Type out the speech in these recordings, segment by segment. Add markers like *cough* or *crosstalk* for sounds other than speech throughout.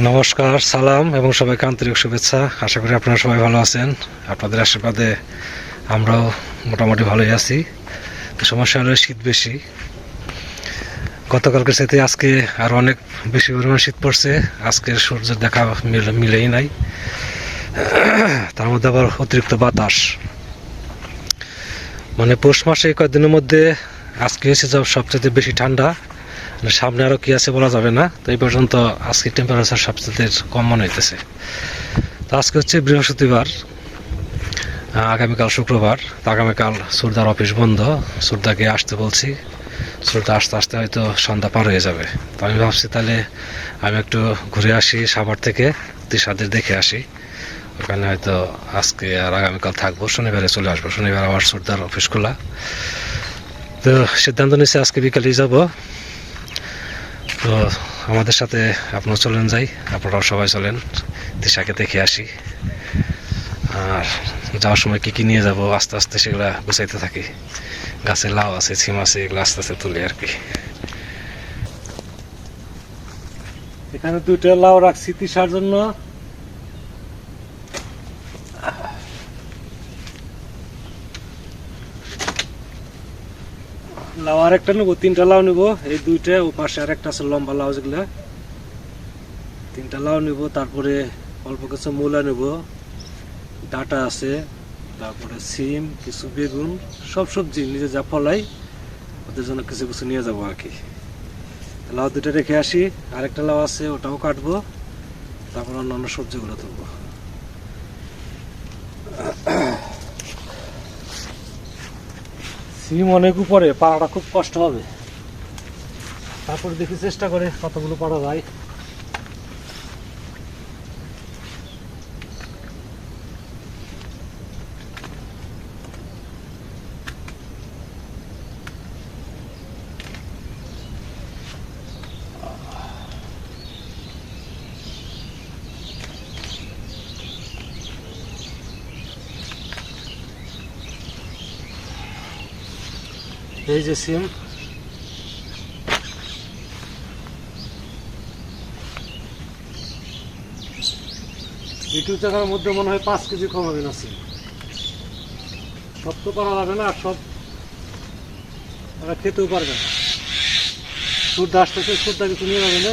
নমস্কার, সালাম এবং সবাইকে আন্তরিক শুভেচ্ছা। আশা করি আপনারা সবাই ভালো আছেন। আপনাদের আশীর্বাদে আমরাও মোটামুটি ভালোই আছি। তো সমস্যা হলো শীত বেশি। গতকালকের সাথে আজকে আর অনেক বেশি পরিমাণ শীত পড়ছে। আজকের সূর্যের দেখা মিল- মিলেই নাই। তার মধ্যে আবার অতিরিক্ত বাতাস। মানে পৌষ মাসে কয়েকদিনের মধ্যে আজকে হয়েছে সব সবচেয়ে বেশি ঠান্ডা। সামনে আরও কি আছে বলা যাবে না? তো এই পর্যন্ত আজকে টেম্পারেচার সবচেয়ে কম মনে হইতেছে। তো আজকে হচ্ছে বৃহস্পতিবার আগামীকাল শুক্রবার, তো আগামীকাল সুরদার অফিস বন্ধ। সুরদাকে আসতে বলছি। সুরদা আসতে আসতে হয়তো সন্ধ্যা পার হয়ে যাবে। তো আমি ভাবছি তাহলে আমি একটু ঘুরে আসি সাভার থেকে তিসাদের দেখে আসি। ওখানে হয়তো আজকে আর আগামীকাল থাকব, শনিবারে চলে আসব। শনিবার আবার সুরদার অফিস খোলা। তো সিদ্ধান্ত নিচ্ছে আজকে বিকালেই যাব। তো আমাদের সাথে আপনারা চলেন যাই, আপনারাও সবাই চলেন, দিশাকে দেখে আসি। আর যাওয়ার সময় কী কী নিয়ে যাব, আস্তে আস্তে সেগুলা গুছাইতে থাকি। গাছে লাউ আছে, ছিম আছে, এগুলো আস্তে আস্তে তুলি আর কি। এখানে দুইটা লাউ রাখছি তিসার জন্য। লাউ আর একটা নেব, তিনটা লাউ নেব। এই দুইটা, ও পাশে আর একটা আছে লম্বা লাউ যেগুলা। তিনটা লাউ নেব, তারপরে অল্প কিছু মূলা নেব। ডাটা আছে, তারপরে সিম, কিছু বেগুন, সব সবজি নিজে যা ফলাই, ওদের জন্য কিছু কিছু নিয়ে যাব আর কি। লাউ দুটো রেখে আসি, আরেকটা লাউ আছে, ওটাও কাটবো, তারপর অন্যান্য সবজিগুলো তুলবো। সিম অনেক উপরে পাড়াটা খুব কষ্ট হবে। তারপর দেখি চেষ্টা করে কতগুলো পাড়া যায়। এই যে সিম। দুটো জায়গার মধ্যে মনে হয় পাঁচ কেজি কম হবে না সিম। সব তো করা যাবে না, আর সব খেতেও পারবে না। সুদ্ধ আসতেছে সুদ্ধা কিছু নিয়ে যাবে না।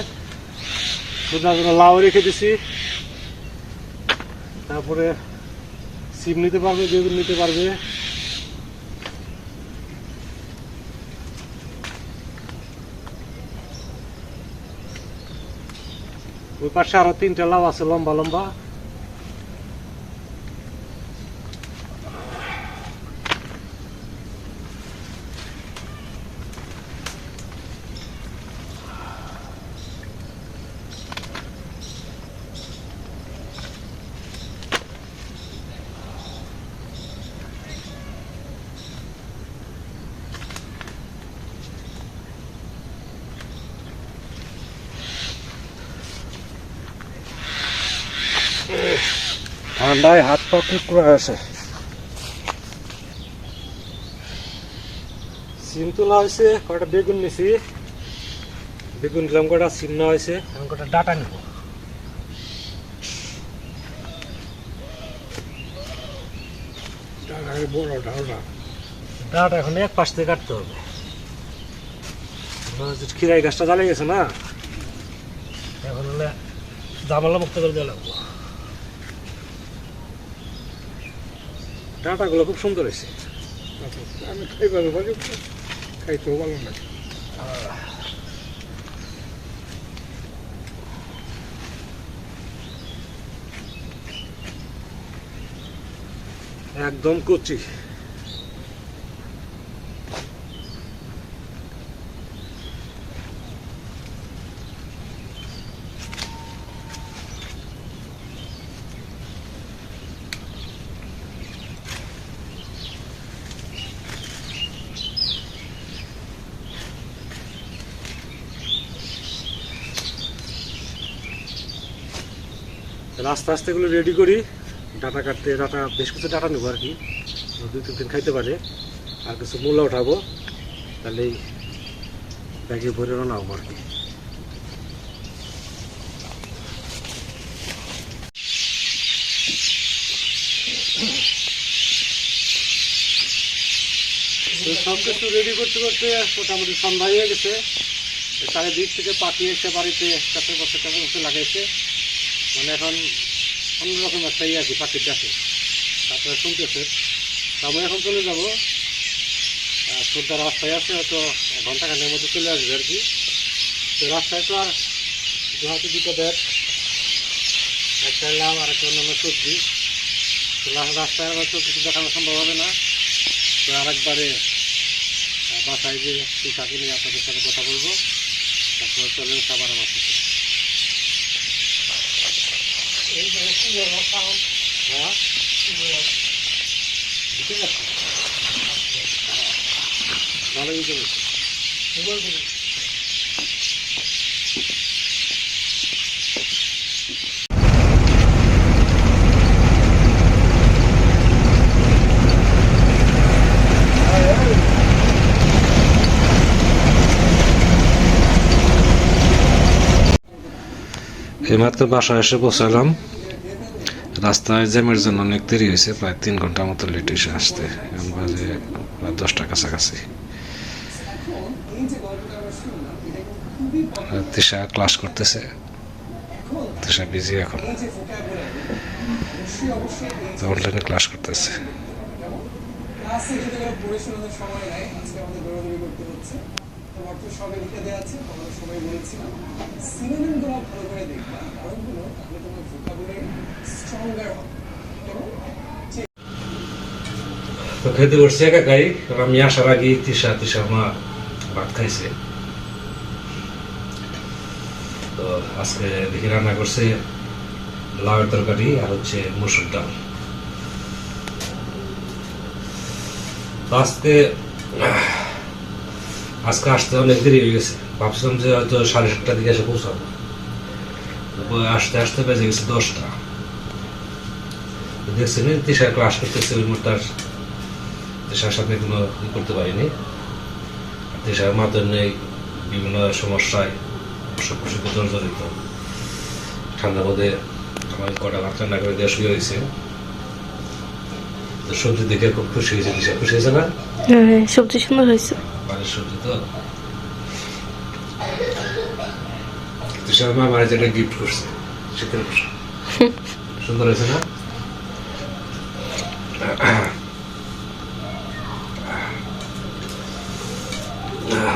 সুদ্ধা জন্য লাউ রেখে দিছি। তারপরে সিম নিতে পারবে, বেগুন নিতে পারবে। ওই পাশে আরও তিনটা লাউ আছে লম্বা লম্বা। ঠান্ডায় হাত পা কুকুর আছে সিম তোলা হয়েছে, কয়টা বেগুন নিছি। বেগুন নিলাম কয়টা, সিম নেওয়া হয়েছে, এখন কয়টা ডাটা নিব। ডাটা এখন এক পাশ থেকে কাটতে হবে। খিরাই গাছটা জ্বালিয়ে গেছে না, এখন হলে জামালা মুক্ত করে দেওয়া লাগবো। ডাটাগুলো খুব সুন্দর হয়েছে। আমি খাই ভালো খাইতেও ভালো লাগে। একদম কচি। রাস্তা এগুলো রেডি করি। ডাটা কাটতে, ডাটা, বেশ কিছু ডাটা নেব আর কি। দুই তিন দিন খাইতে পারে। আর কিছু মূল্য উঠাবো, তাহলে ব্যাগে ভরে রওনা হব আর কি। সব কিছু রেডি করতে করতে মোটামুটি সন্ধ্যা হয়ে গেছে। চারিদিক থেকে পাখি এসে বাড়িতে কাছে বসে কাছে বসে লাগাইছে। মানে এখন অন্যরকম একটা ইয়ে আছে পাখির ডাকে। তারপরে শুনতেছে আমি এখন চলে যাব। সন্ধ্যা রাস্তায় আছে হয়তো ঘণ্টা খানের মধ্যে চলে আসবে আর কি। তো রাস্তায় তো আর হাতে দুটো ব্যাগ একটা লাউ আর একটা অন্যান্য সবজি। তো রাস্তায় হয়তো কিছু দেখানো সম্ভব হবে না। তো আরেকবারে আহ, বাসায় যে পিঠাকে নিয়ে আপনাদের সাথে কথা বলব। তারপরে চলেন খাবার আমার ভালোই এইমাত্র বাসায় এসে পৌঁছালাম রাস্তায় জ্যামের জন্য অনেক দেরি হয়েছে, প্রায় তিন ঘণ্টার মতো লেট হয়েছে আসতে। এখন বাজে প্রায় দশটা কাছাকাছি। তৃষা ক্লাস করতেছে। তৃষা বিজি এখন। অনলাইনে ক্লাস করতেছে। দেখবা তাহলে তোমার তো খেতে একা খাই আমি আসার আগে ভাত খাইছে। তো আজকে দেখি রান্না করছে তরকারি আর হচ্ছে মসুর ডাল। আজকে আজকে আসতে অনেক দেরি হয়ে গেছে। ভাবছিলাম যে হয়তো সাড়ে সাতটার দিকে এসে পৌঁছাবো। আসতে আসতে বেজে গেছে দশটা। দেখছেন তিশা ক্লাস করতেছে ওই মোটার সাথে কোনো ই করতে পারিনি। দেশের মাতের নেই বিভিন্ন সমস্যায় অসুখ জর্জরিত। ঠান্ডা মধ্যে আমার কটা ভাত রান্না করে দেওয়া শুয়ে হয়েছে তো সবজি দেখে খুব খুশি হয়েছে দিশা খুশি হয়েছে না? হ্যাঁ সবজি সুন্দর হয়েছে। বাড়ির সবজি তো। দিশার মা আমার গিফট করছে শীতের *laughs* সুন্দর হয়েছে না?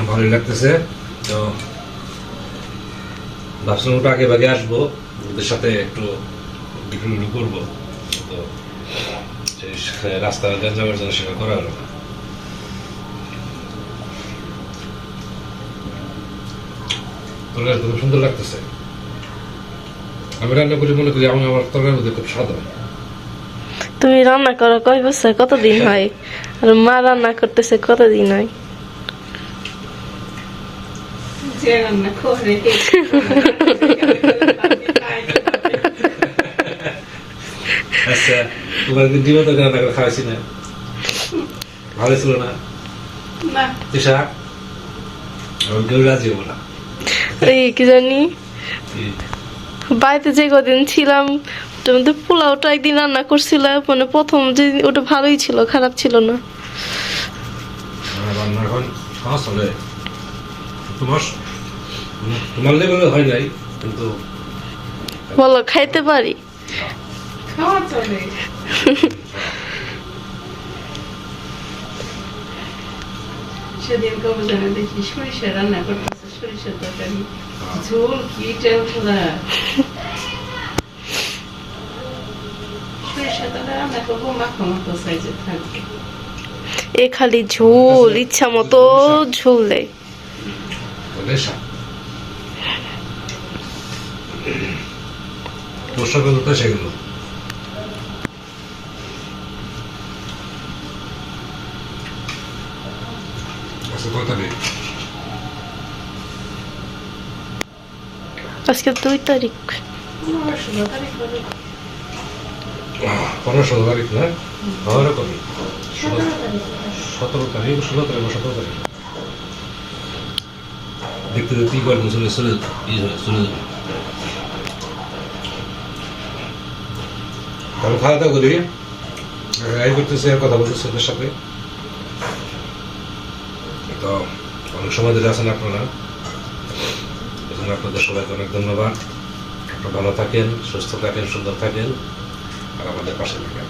ভালোই লাগতেছে। তো ভাবছিলাম ওটা আগে ভাগে আসব, ওদের সাথে একটু বিক্রি করব। তো সে- রাস্তা যাওয়ার জন্য সেটা করা হলো। তরকারি খুব সুন্দর লাগতেছে। আমি রান্না করি মনে করি, আমি আমার তরকারির মধ্যে খুব স্বাদ হয়। তুমি রান্না করো কয় বছর কতদিন হয়? আর মা রান্না করতেছে কতদিন হয়? যে রান্না করে আচ্ছা ডিমে তো রান্না করে খাওয়াইছি না? ভালো ছিল না? না। আমি কেউ রাজি হব না। এই কি জানি? বাড়িতে যে কদিন ছিলাম তুমি তো পোলাওটা একদিন রান্না করছিল মানে প্রথম যে ওটা ভালোই ছিল খারাপ ছিল না। তোমার তোমার লেভেলে হয় নাই কিন্তু বলো খাইতে পারি? সেদিন কবে জানে দেখি সরিষা রান্না করতেছে সরিষার তরকারি। ঝোল কি টেনশনা সরিষা তরকারি রান্না করব মাখো মাখো সাইজে থাকবে। এ খালি ঝোল ইচ্ছা মতো ঝোল দেয় সেগুলো আচ্ছা আজকে দুই তারিখ। পনেরো ষোলো তারিখ না হয় কবি সতেরো তারিখ। ষোলো তারিখ বা সতেরো তারিখ। দেখতে দেখতে ই করবেন চলে চলে চলে যাবে তাহলে খাওয়া দাওয়া করি এই করতেছে আর কথা বলতেছে ওদের সাথে। তো অনেক সময় ধরে আছেন আপনারা। এজন্য আপনাদের সবাইকে অনেক ধন্যবাদ। আপনারা ভালো থাকেন সুস্থ থাকেন সুন্দর থাকেন। আর আমাদের পাশে থাকেন